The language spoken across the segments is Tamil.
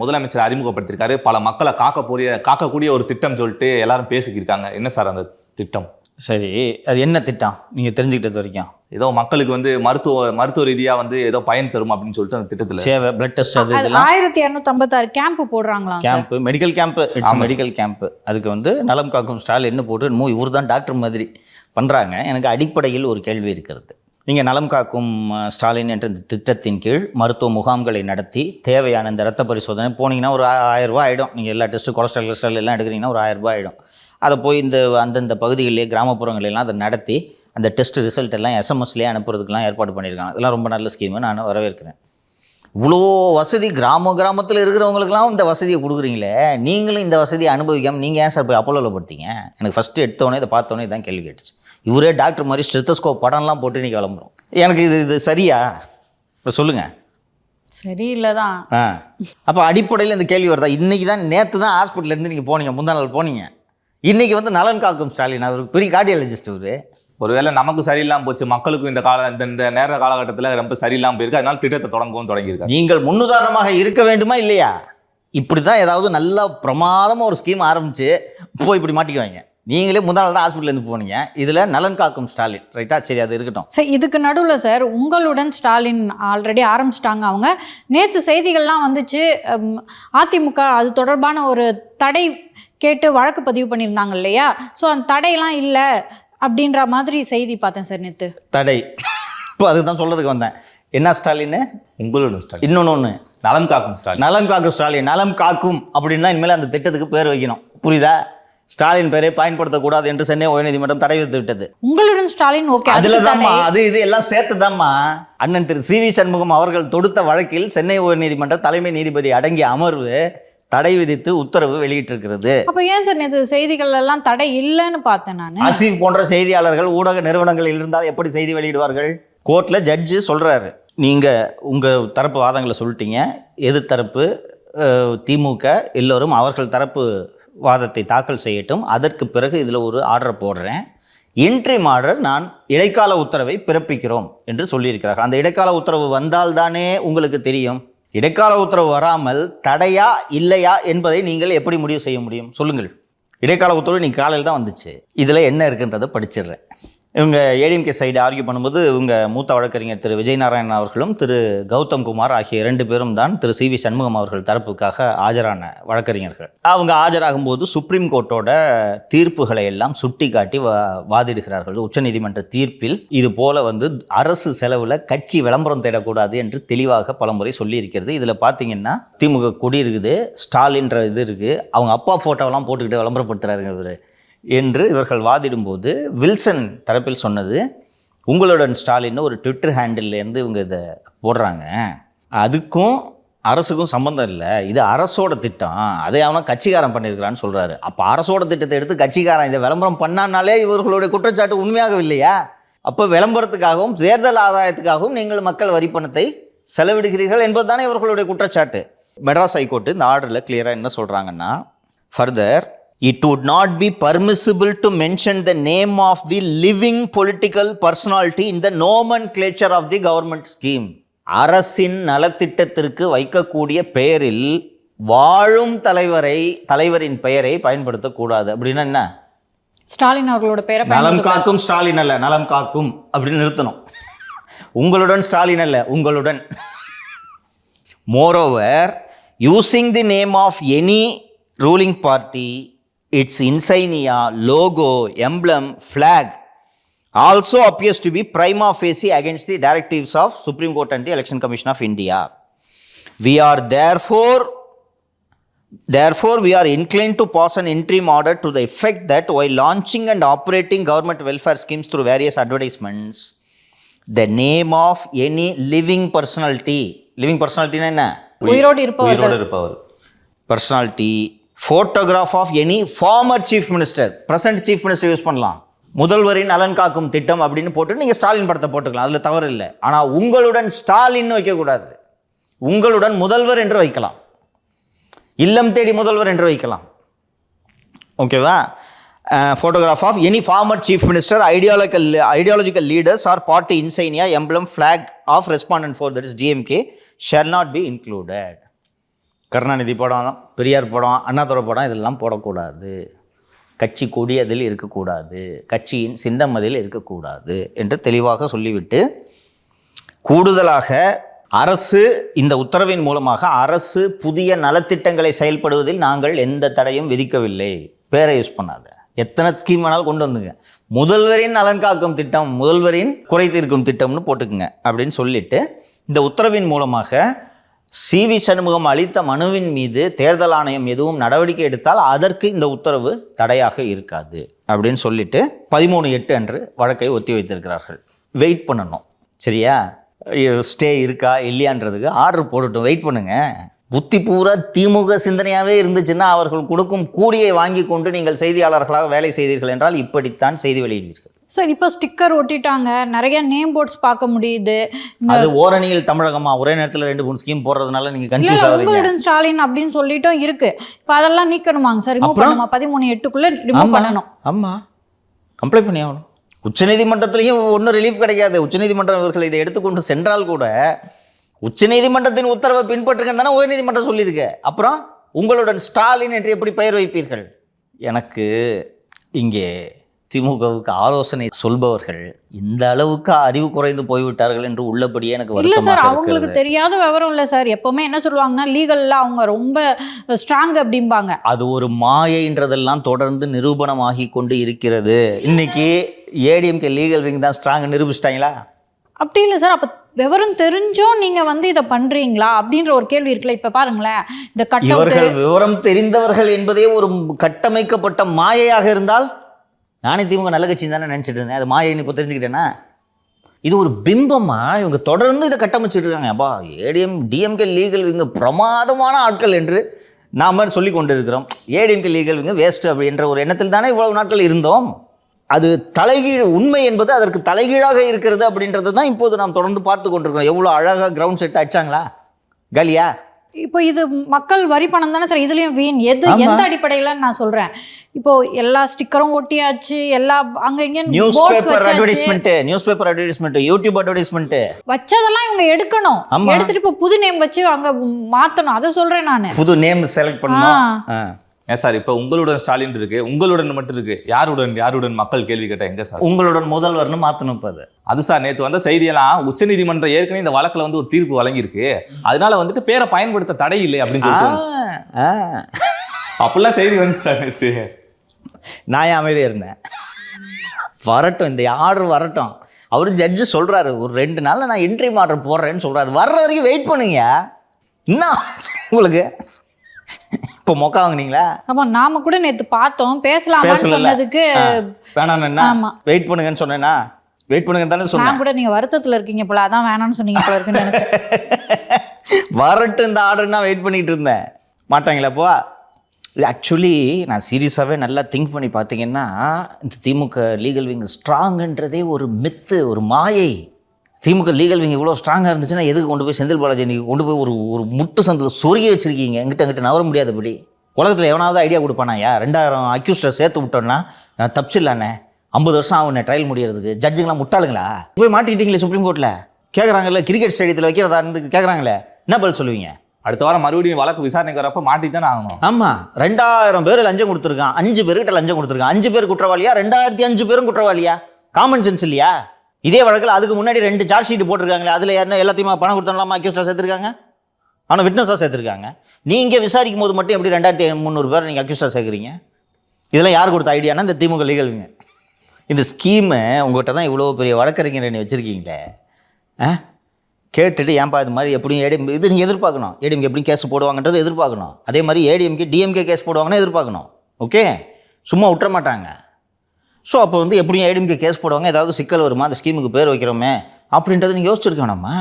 முதலமைச்சர் அறிமுகப்படுத்தியிருக்காரு. பல மக்களை காக்கக்கூடிய காக்கக்கூடிய ஒரு திட்டம் சொல்லிட்டு எல்லாரும் பேசிக்கிருக்காங்க. என்ன சார் அந்த திட்டம்? சரி அது என்ன திட்டம்? நீங்கள் தெரிஞ்சுக்கிட்டது வரைக்கும். ஏதோ மக்களுக்கு வந்து மருத்துவ மருத்துவ ரீதியா வந்து ஏதோ பயன் தரும் அப்படின்னு சொல்லிட்டு அந்த திட்டத்துல. சேவை பிளட் டெஸ்ட் அது இதெல்லாம். ஆயிரத்தி இரநூத்தம்பத்தாறு camp போடுறாங்களாம் sir. Camp medical camp it's medical camp அதுக்கு வந்து நலம் காக்கும் ஸ்டால் என்ன போட்டு இவர் தான் டாக்டர் மாதிரி பண்ணுறாங்க எனக்கு அடிப்படையில் ஒரு கேள்வி இருக்கிறது. நீங்கள் நலம் காக்கும் ஸ்டாலின் என்ற இந்த திட்டத்தின் கீழ் மருத்துவ முகாம்களை நடத்தி தேவையான இந்த ரத்த பரிசோதனை போனீங்கன்னா ஒரு ஆ- ஆகிடும் நீங்கள் எல்லா டெஸ்ட்டு கொலஸ்ட்ரால் கொலஸ்ட்ரால் எல்லாம் எடுக்கிறீங்கன்னா ஒரு ஆயிரம் ரூபாய் ஆகிடும் அதை போய் இந்த அந்தந்த பகுதிகளிலே கிராமப்புறங்களெல்லாம் அதை நடத்தி அந்த டெஸ்ட் ரிசல்ட் எல்லாம் எஸ்எம்எஸ்லேயே அனுப்புறதுக்கெல்லாம் ஏற்பாடு பண்ணியிருக்காங்க. அதெல்லாம் ரொம்ப நல்ல ஸ்கீமு. நான் வரவேற்கிறேன். இவ்வளோ வசதி கிராம கிராமத்தில் இருக்கிறவங்களுக்குலாம் இந்த வசதியை கொடுக்குறீங்களே. நீங்களும் இந்த வசதியை அனுபவிக்காமல் நீங்கள் ஏன் சார் போய் அப்போலோவில் படுத்தீங்க? எனக்கு ஃபஸ்ட்டு எடுத்தோடனே இதை பார்த்தோன்னே இதான் கேள்வி கேட்டுச்சு. இவரே டாக்டர் மாதிரி ஸ்டெத்தஸ்கோப் படம்லாம் போட்டு நீ கிளம்புறோம் எனக்கு இது இது சரியா? இப்போ சொல்லுங்கள் சரியில்லை தான் ஆ. அப்போ அடிப்படையில் இந்த கேள்வி வருதா? இன்றைக்கி தான் நேற்று தான் ஹாஸ்பிட்டல்லேருந்து நீங்கள் போனீங்க முந்தா நாள் போனீங்க. இன்றைக்கி வந்து நலன் காக்கும் ஸ்டாலின் அவர் பெரிய கார்டியாலஜிஸ்ட் அவர் ஒருவேளை நமக்கு சரியில்லாம போச்சு மக்களுக்கும் இந்த கால இந்த இந்த நேர காலகட்டத்துல ரொம்ப சரியில்லாம போயிருக்கு அதனால திட்டத்தை தொடங்கவும் தொடங்கியிருக்காரு. நீங்கள் முன்னுதாரணமாக இருக்க வேண்டுமா இல்லையா? இப்படி தான் ஏதாவது நல்லா பிரமாதமாக ஒரு ஸ்கீம் ஆரம்பித்து போய் இப்படி மாட்டிக்குவாங்க. நீங்களே முதல் நாள் தான் ஹாஸ்பிட்டலேருந்து போனீங்க. இதில் நலன் காக்கும் ஸ்டாலின். ரைட்டா சரி அது இருக்கட்டும். சார் இதுக்கு நடுவில் சார் உங்களுடன் ஸ்டாலின் ஆல்ரெடி ஆரம்பிச்சிட்டாங்க அவங்க. நேற்று செய்திகள்லாம் வந்துச்சு அதிமுக அது தொடர்பான ஒரு தடை கேட்டு வழக்கு பதிவு பண்ணியிருந்தாங்க இல்லையா? ஸோ அந்த தடையெல்லாம் இல்லை அப்படின்ற மாதிரி செய்தி பார்த்தேன் சார் நேற்று தடை. இப்போ அதுதான் சொல்கிறதுக்கு வந்தேன். என்ன ஸ்டாலின் உங்களோட ஸ்டாலின். இன்னொன்று ஒன்று நலம் காக்கும் ஸ்டாலின். நலம் காக்கும் ஸ்டாலின். நலம் காக்கும் அப்படின்னு தான் இனிமேல் அந்த திட்டத்துக்கு பேர் வைக்கணும். புரியுதா? ஸ்டாலின் பேரை பயன்படுத்தக்கூடாது என்று சென்னை உயர்நீதிமன்றம் தடை விதித்து விட்டது. உங்களுடன் ஸ்டாலின் ஓகே அதுல தான்மா அது இது எல்லாம் சேர்த்து தான்மா அண்ணன் திரு சி வி சண்முகம் அவர்கள் தொடுத்த வழக்கில் சென்னை உயர்நீதிமன்ற தலைமை நீதிபதி அடங்கிய அமர்வு தடை விதித்து உத்தரவு வெளியிட்டிருக்கிறது. அப்போ ஏன் சார் நேற்று செய்திகள் எல்லாம் தடை இல்லைன்னு பார்த்தேன் நான்? ஆசிப் போன்ற செய்தியாளர்கள் ஊடக நிறுவனங்களில் இருந்தால் எப்படி செய்தி வெளியிடுவார்கள்? கோர்ட்ல ஜட்ஜு சொல்றாரு. நீங்க உங்க தரப்பு வாதங்களை சொல்லிட்டீங்க. எதிர்த்தரப்பு திமுக எல்லோரும் அவர்கள் தரப்பு வாதத்தை தாக்கல் செய்யட்டும். அதற்கு பிறகு இதில் ஒரு ஆர்டர் போடுறேன். இன்ட்ரிம் ஆர்டர் நான் இடைக்கால உத்தரவை பிறப்பிக்கிறோம் என்று சொல்லியிருக்கிறார்கள். அந்த இடைக்கால உத்தரவு வந்தால்தானே உங்களுக்கு தெரியும். இடைக்கால உத்தரவு வராமல் தடையா இல்லையா என்பதை நீங்கள் எப்படி முடிவு செய்ய முடியும்? சொல்லுங்கள். இடைக்கால உத்தரவு நீ காலையில் தான் வந்துச்சு. இதில் என்ன இருக்குன்றதை படிச்சிடுறேன். இவங்க ஏடிஎம்கே சைடு ஆர்கியூ பண்ணும்போது இவங்க மூத்த வழக்கறிஞர் திரு விஜய் நாராயணன் அவர்களும் திரு கௌதம் குமார் ஆகிய இரண்டு பேரும் தான் திரு சி வி சண்முகம் அவர்கள் தரப்புக்காக ஆஜரான வழக்கறிஞர்கள். அவங்க ஆஜராகும்போது சுப்ரீம் கோர்ட்டோட தீர்ப்புகளை எல்லாம் சுட்டி காட்டி வா வாதிடுகிறார்கள். உச்சநீதிமன்ற தீர்ப்பில் இது போல வந்து அரசு செலவில் கட்சி விளம்பரம் தேடக்கூடாது என்று தெளிவாக பலமுறை சொல்லியிருக்கிறது. இதில் பார்த்தீங்கன்னா திமுக கொடி இருக்குது ஸ்டாலின்ற இது இருக்குது அவங்க அப்பா ஃபோட்டோவெல்லாம் போட்டுக்கிட்டு விளம்பரப்படுத்துறாருங்க இவர். என்று இவர்கள் வாதிடும்போது வில்சன் தரப்பில் சொன்னது உங்களுடன் ஸ்டாலின் ஒரு ட்விட்டர் ஹேண்டில்லேருந்து இவங்க இதை போடுறாங்க. அதுக்கும் அரசுக்கும் சம்மந்தம் இல்லை. இது அரசோட திட்டம். அதை அவனா கட்சிக்காரன் பண்ணியிருக்கிறான்னு சொல்கிறாரு அப்போ அரசோட திட்டத்தை எடுத்து கட்சிக்காரன் இதை விளம்பரம் பண்ணானாலே இவர்களுடைய குற்றச்சாட்டு உண்மையாகவில்லையா? அப்போ விளம்பரத்துக்காகவும் தேர்தல் ஆதாயத்துக்காகவும் நீங்கள் மக்கள் வரி பணத்தை செலவிடுகிறீர்கள் என்பது தானே இவர்களுடைய குற்றச்சாட்டு. மெட்ராஸ் ஹைகோர்ட்டு இந்த ஆர்டரில் கிளியராக என்ன சொல்கிறாங்கன்னா further it would not be permissible to mention the name of the living political personality in the nomenclature of the government scheme அரசின் நலத்திட்டத்திற்கு வைக்கக்கூடிய பெயரில் வாழும் தலைவரை தலைவரின் பெயரை பயன்படுத்தக்கூடாது. அப்படின்னா என்ன? ஸ்டாலின் அவர்களோட பேரை நலம் காக்கும் ஸ்டாலின் அல்ல நலம் காக்கும் அப்படின்னு நிறுத்தணும். உங்களுடன் ஸ்டாலின் அல்ல உங்களுடன். Moreover using the name of any ruling party it's insignia logo emblem flag also appears to be prima facie against the directives of supreme court and the election commission of India we are therefore Therefore, we are inclined to pass an interim order to the effect that while launching and operating government welfare schemes through various advertisements, the name of any living personality, living personality னா என்ன உயிரோடு இருப்பவர்கள் உயிரோடு இருப்பவர் personality, photograph of any former chief minister present chief minister use பண்ணலாம். முதல்வரின் நலன் காக்கும் திட்டம் அப்படின்னு போட்டு நீங்கள் ஸ்டாலின் படத்தை போட்டுக்கலாம். அதில் தவறு இல்லை. ஆனால் உங்களுடன் ஸ்டாலின் வைக்கக்கூடாது உங்களுடன் முதல்வர் என்று வைக்கலாம். இல்லம் தேடி முதல்வர் என்று வைக்கலாம். ஓகேவா photograph of any former chief minister ideological ideological leaders or party insignia emblem flag of respondent for that is DMK shall not be included Karunanidhi படம் பெரியார் படம் அண்ணாதுரை படம் இதெல்லாம் போடக்கூடாது. கட்சி கொடி அதில் இருக்கக்கூடாது. கட்சியின் சின்னம் அதில் இருக்கக்கூடாது என்று தெளிவாக சொல்லிவிட்டு கூடுதலாக அரசு இந்த உத்தரவின் மூலமாக அரசு புதிய நலத்திட்டங்களை செயல்படுவதில் நாங்கள் எந்த தடையும் விதிக்கவில்லை. பேரை யூஸ் பண்ணாத. எத்தனை ஸ்கீம் வேணாலும் கொண்டு வந்துங்க. முதல்வரின் நலன் காக்கும் திட்டம் முதல்வரின் குறை தீர்க்கும் திட்டம்னு போட்டுக்குங்க அப்படின்னு சொல்லிட்டு இந்த உத்தரவின் மூலமாக சி வி சண்முகம் அளித்த மனுவின் மீது தேர்தல் ஆணையம் எதுவும் நடவடிக்கை எடுத்தால் அதற்கு இந்த உத்தரவு தடையாக இருக்காது அப்படின்னு சொல்லிட்டு பதிமூணு எட்டு அன்று வழக்கை ஒத்தி வைத்திருக்கிறார்கள். வெயிட் பண்ணணும். சரியா? ஸ்டே இருக்கா இல்லையான்றதுக்கு ஆர்டர் போடட்டும். வெயிட் பண்ணுங்க. புத்தி பூரா திமுக சிந்தனையாகவே இருந்துச்சுன்னா அவர்கள் கொடுக்கும் கூலியை வாங்கி கொண்டு நீங்கள் செய்தியாளர்களாக வேலை செய்தீர்கள் என்றால் இப்படித்தான் செய்தி வெளியிடுவீர்கள். சார் இப்போ ஸ்டிக்கர் ஒட்டிட்டாங்க. நிறைய நேம் போர்ட்ஸ் பார்க்க முடியுது. அது ஓரணியில் தமிழகமா? ஒரே நேரத்தில் ரெண்டு மூணு ஸ்கீம் போடுறதுனால நீங்க கன்ஃபியூஸ் ஆகுறீங்க உங்களுடன் ஸ்டாலின் அப்படின்னு சொல்லிட்டும் இருக்கு. இப்போ அதெல்லாம் நீக்கணுமாங்க சார்? ரிமூவ்? பண்ணுமா? பதிமூணு எட்டுக்குள்ள ரிமூவ் பண்ணணும். ஆமா. கம்ப்ளைண்ட் பண்ணி ஆகணும். உச்சநீதிமன்றத்திலையும் ஒன்றும் ரிலீஃப் கிடைக்காது. உச்சநீதிமன்றம் இவர்கள் இதை எடுத்துக்கொண்டு சென்றால் கூட உச்சநீதிமன்றத்தின் உத்தரவை பின்பற்றுங்கன்னு தானே உயர்நீதிமன்றம் சொல்லியிருக்கு. அப்புறம் உங்களுடன் ஸ்டாலின் என்று எப்படி பெயர் வைப்பீர்கள்? எனக்கு இங்கே திமுகவுக்கு ஆலோசனை சொல்பவர்கள் இந்த அளவுக்கு அறிவு குறைந்து போய்விட்டார்கள் என்று உள்ளபடியே எனக்கு இல்ல சார் அவங்களுக்கு தெரியாத விவரம் இல்ல சார். எப்பவுமே என்ன சொல்லுவாங்கன்னா லீகல்ல அவங்க ரொம்ப ஸ்ட்ராங் அப்படிம்பாங்க. அது ஒரு மாயைன்றதெல்லாம் தொடர்ந்து நிரூபணமாகி கொண்டு இருக்கிறது. இன்னைக்கு ஏடிஎம்கே லீகல் விங் தான் ஸ்ட்ராங் நிரூபிச்சிட்டாங்களா? அப்படி இல்லை சார். அப்போ விவரம் தெரிஞ்சும் நீங்க வந்து இதை பண்றீங்களா? அப்படின்ற ஒரு கேள்வி இருக்குல்ல இப்ப பாருங்களேன். இந்த கட் இவர்கள் விவரம் தெரிந்தவர்கள் என்பதே ஒரு கட்டமைக்கப்பட்ட மாயையாக இருந்தால் நானே திமுக நல்ல கட்சி தானே நினச்சிட்டு இருந்தேன். அது மாயைன்னு இப்போ தெரிஞ்சுக்கிட்டேன்னா? இது ஒரு பிம்பமா? இவங்க தொடர்ந்து இதை கட்டமைச்சிட்டு இருக்காங்க. அப்பா ஏடிஎம் டிஎம்கே லீகல் விங்க பிரமாதமான ஆட்கள் என்று நாம சொல்லி கொண்டு இருக்கிறோம் ஏடிஎம்கே லீகல் விங்க வேஸ்ட் அப்படின்ற ஒரு எண்ணத்தில் தானே இவ்வளவு நாட்கள் இருந்தோம். அது தலைகீழ் உண்மை என்பது அதற்கு தலைகீழாக இருக்கிறது அப்படின்றது தான் இப்போது நாம் தொடர்ந்து பார்த்து கொண்டிருக்கிறோம். எவ்வளோ அழகாக கிரவுண்ட் செட் அடிச்சாங்களா? கலியா? இப்போ இது மக்கள் வரி பணம் தானே சார்? இதுலயும் வீண். எது. எந்த அடிப்படையில நான் சொல்றேன். இப்போ எல்லா ஸ்டிக்கரும் ஒட்டியாச்சு எல்லா அங்க இங்க news paper. Advertisement news paper advertisement YouTube advertisement வச்சதெல்லாம் இவங்க எடுக்கணும். எடுத்துட்டு இப்போ புது நேம் வச்சு அங்க மாத்தணும். அதை சொல்றேன் நானு. புது நேம் செலக்ட் பண்ணணும். ஏன் சார் இப்போ உங்களுடன் ஸ்டாலின் இருக்கு உங்களுடன் மட்டும் இருக்கு. யாருடன் யாருடன் மக்கள் கேள்வி கேட்டா எங்க சார்? உங்களுடன் முதல்வர்னு மாத்தணும் இப்ப அது. அது சார் நேற்று வந்த செய்தியெல்லாம் உச்சநீதிமன்றம் ஏற்கனவே இந்த வழக்குல வந்து ஒரு தீர்ப்பு வழங்கியிருக்கு. அதனால வந்துட்டு பேரை பயன்படுத்த தடை இல்லை அப்படின்னு சொல்லிட்டு. அப்படிலாம் செய்தி வந்து சார் நேற்று நான் ஏன் அமைதியா இருந்தேன்? வரட்டும் இந்த ஆர்டர் வரட்டும். அவரு ஜட்ஜு சொல்றாரு ஒரு ரெண்டு நாள்ல நான் என்ட்ரி ஆர்டர் போடுறேன்னு சொல்றாரு. வர்ற வரைக்கும் வெயிட் பண்ணுங்க. என்ன உங்களுக்கு? இப்போ மொக்கா வாங்குனீங்களா? ஆமா நாம கூட நேத்து பார்த்தோம். பேசலாமான்னு பேசல சொன்னதுக்கு வேணாம் என்ன? ஆமா. வெயிட் பண்ணுங்கன்னு சொன்னேன்னா வெயிட் பண்ணுங்க தானே சொன்னேன். கூட நீங்க வருத்தத்துல இருக்கீங்க போல அதான் வேணாம்னு சொன்னீங்க போல இருக்குன்னு நினைச்சேன். வரட்டும் இந்த ஆர்டர் நான் வெயிட் பண்ணிட்டு இருந்தேன். மாட்டாங்களேப்பா இது ஆக்சுவலி நான் சீரியஸாகவே நல்லா திங்க் பண்ணி பார்த்தீங்கன்னா இந்த திமுக லீகல் விங் ஸ்ட்ராங்குன்றதே ஒரு மித்து ஒரு மாயை. திமுக லீகல் விங் இவ்வளோ ஸ்ட்ராங்காக இருந்துச்சுன்னா எதுக்கு கொண்டு போய் செந்தில் பாலாஜி நீங்கள் கொண்டு போய் ஒரு ஒரு முட்டு சந்தில் சொருகி வச்சிருக்கீங்க? எங்கிட்ட எங்கிட்ட நவர முடியாதபடி. உலகத்தில் எவனாவது ஐடியா கொடுப்பானாயா ரெண்டாயிரம் அக்யூஸ்டை சேர்த்து விட்டோன்னா நான் தப்பிச்சிடலானே ஐம்பது வருஷம் ஆகும் ட்ரையல் முடியறதுக்கு? ஜட்ஜுங்களாம் முட்டாளுங்களா? போய் மாட்டிக்கிட்டீங்களே சுப்ரீம் கோர்ட்டில் கேட்குறாங்கல்ல கிரிக்கெட் ஸ்டேடியத்தில் வைக்கிறதா இருந்து கேட்குறாங்களே என்ன பதில் சொல்லுவீங்க? அடுத்த வாரம் மறுபடியும் வழக்கு விசாரணைக்கு வரப்ப மாட்டி தானே ஆகணும். ஆமாம் ரெண்டாயிரம் பேர் லஞ்சம் கொடுத்துருக்கான். அஞ்சு பேர்கிட்ட லஞ்சம் கொடுத்துருக்கான். அஞ்சு பேர் குற்றவாளியா? ரெண்டாயிரத்தி அஞ்சு பேரும் குற்றவாளியா? காமன் சென்ஸ் இல்லையா? இதே வழக்கில் அதுக்கு முன்னாடி ரெண்டு சார்ஜ் ஷீட் போட்டிருக்காங்களே அதில் யாருன்னா எல்லாத்தையுமே பணம் கொடுத்தோம்லாமா அக்யூஸ்டாக சேர்த்துருக்காங்க? ஆனால் விட்னஸாக சேர்த்துருக்காங்க. நீங்கள் விசாரிக்கும் போது மட்டும் எப்படி ரெண்டாயிரத்தி முந்நூறு பேர் நீங்கள் அக்யூஸ்டாக சேர்க்குறீங்க? இதெல்லாம் யார் கொடுத்த ஐடியானா இந்த திமுக லீகலுங்க இந்த ஸ்கீமை உங்கள்கிட்ட தான் இவ்வளோ பெரிய வழக்கறிஞர் நீ வச்சுருக்கீங்களே? ஆ? கேட்டுட்டு ஏன்பா இது மாதிரி எப்படியும் ஏடிஎம் இது நீங்கள் எதிர்பார்க்கணும். ஏடிஎம்கே எப்படியும் கேஸ் போடுவாங்கன்றது எதிர்பார்க்கணும். அதே மாதிரி ஏடிஎம்கே டிஎம்கே கேஸ் போடுவாங்கன்னு எதிர்பார்க்கணும். ஓகே சும்மா விட்டுற மாட்டாங்க. ஸோ அப்போ வந்து எப்படியும் ஏடிஎம்கே கேஸ் போடுவாங்க. ஏதாவது சிக்கல் வருமா? அந்த ஸ்கீமுக்கு பேர் வைக்கிறோமே. அப்படின்றத நீங்கள் யோசிச்சிருக்கணுமா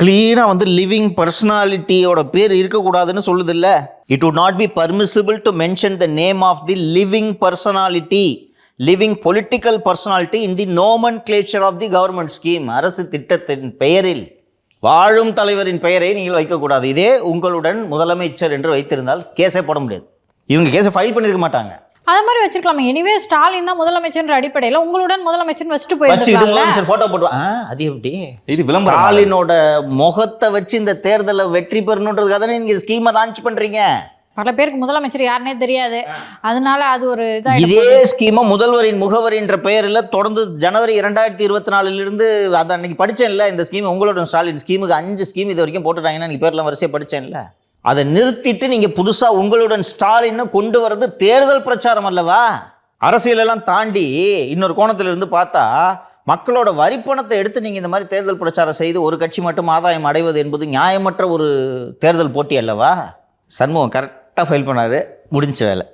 க்ளீனாக வந்து லிவிங் பர்சனாலிட்டியோட பேர் இருக்கக்கூடாதுன்னு சொல்லுது இல்லை it would not be permissible to mention the name of the living personality living political personality in the nomenclature of the government scheme அரசு திட்டத்தின் பெயரில் வாழும் தலைவரின் பெயரை நீங்கள் வைக்கக்கூடாது. இதே உங்களுடன் முதலமைச்சர் என்று வைத்திருந்தால் கேஸே போட முடியாது. இவங்க கேஸை ஃபைல் பண்ணியிருக்க மாட்டாங்க. அது மாதிரி வச்சிருக்கலாமே. எனிவே ஸ்டாலின் தான் முதலமைச்சர் அடிப்படையில் உங்களுடன் முதலமைச்சர் வச்சுட்டு முதலமைச்சர் போட்டோ போட்டு ஆ அது எப்படி? இது விளம்பரம் ஸ்டாலினோட முகத்தை வச்சு இந்த தேர்தலை வெற்றி பெறணுன்றதுக்காக தானே நீங்க ஸ்கீமை லான்ச் பண்றீங்க. பல பேருக்கு முதலமைச்சர் யாருனே தெரியாது. அதனால அது ஒரு இதா இதே ஸ்கீமை முதல்வரின் முகவரின்ற பெயரில் தொடர்ந்து ஜனவரி இரண்டாயிரத்தி இருபத்தி நாலுலேருந்து அதை அன்னைக்கு படிச்சேன்ல இந்த ஸ்கீம் உங்களோட ஸ்டாலின் ஸ்கீமுக்கு அஞ்சு ஸ்கீம் இது வரைக்கும் போட்டுட்டாங்கன்னா நீ பேர்லாம் வரிசையாக படிச்சேன்ல. அதை நிறுத்திட்டு நீங்க புதுசா உங்களுடன் ஸ்டாலின் கொண்டு வர்றது தேர்தல் பிரச்சாரம் அல்லவா? அரசியலெல்லாம் தாண்டி இன்னொரு கோணத்திலிருந்து பார்த்தா மக்களோட வரிப்பணத்தை எடுத்து நீங்க இந்த மாதிரி தேர்தல் பிரச்சாரம் செய்து ஒரு கட்சி மட்டும் ஆதாயம் அடைவது என்பது நியாயமற்ற ஒரு தேர்தல் போட்டி அல்லவா? சண்முகம் கரெக்டாக ஃபைல் பண்ணாரு. முடிஞ்ச வேலை.